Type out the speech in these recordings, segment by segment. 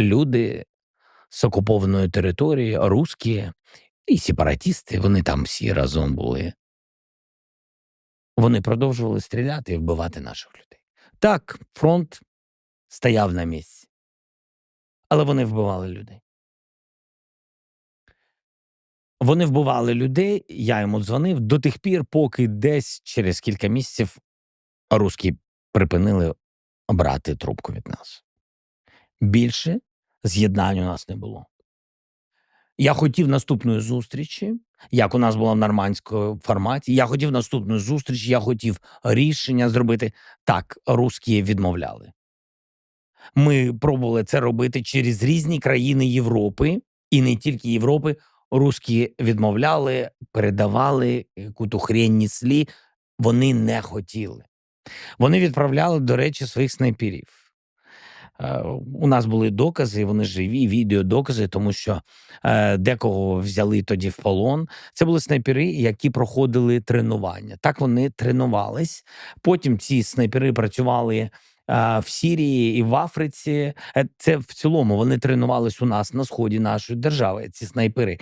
люди з окупованої території, русські і сепаратісти, вони там всі разом були. Вони продовжували стріляти і вбивати наших людей. Так, фронт стояв на місці, але вони вбивали людей. Вони вбивали людей, я йому дзвонив до тих пір, поки десь через кілька місяців русські припинили брати трубку від нас. Більше з'єднань у нас не було. Я хотів наступної зустрічі, як у нас було в нормандському форматі. Я хотів наступну зустріч, я хотів рішення зробити. Так, русські відмовляли. Ми пробували це робити через різні країни Європи, і не тільки Європи. Русські відмовляли, передавали яку-то хрень несли. Вони не хотіли. Вони відправляли, до речі, своїх снайперів. Е, У нас були докази, вони живі, відеодокази, тому що е, декого взяли тоді в полон. Це були снайпери, які проходили тренування. Так вони тренувались. Потім ці снайпери працювали е, в Сірії і в Африці. Це в цілому вони тренувались у нас на сході нашої держави. Ці снайпери.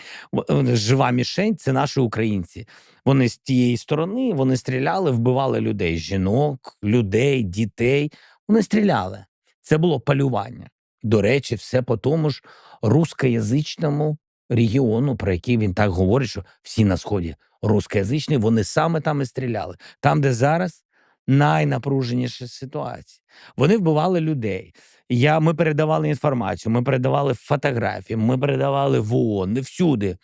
Жива мішень це наші українці. Вони з тієї сторони вони стріляли, вбивали людей, жінок, людей, дітей. Вони стріляли. Це було полювання. До речі, все по тому ж рускоязичному регіону, про який він так говорить, що всі на сході рускоязичні, вони саме там і стріляли. Там, де зараз найнапруженіша ситуація. Вони вбивали людей. Я, ми передавали інформацію, ми передавали фотографії, ми передавали в ООН, всюди.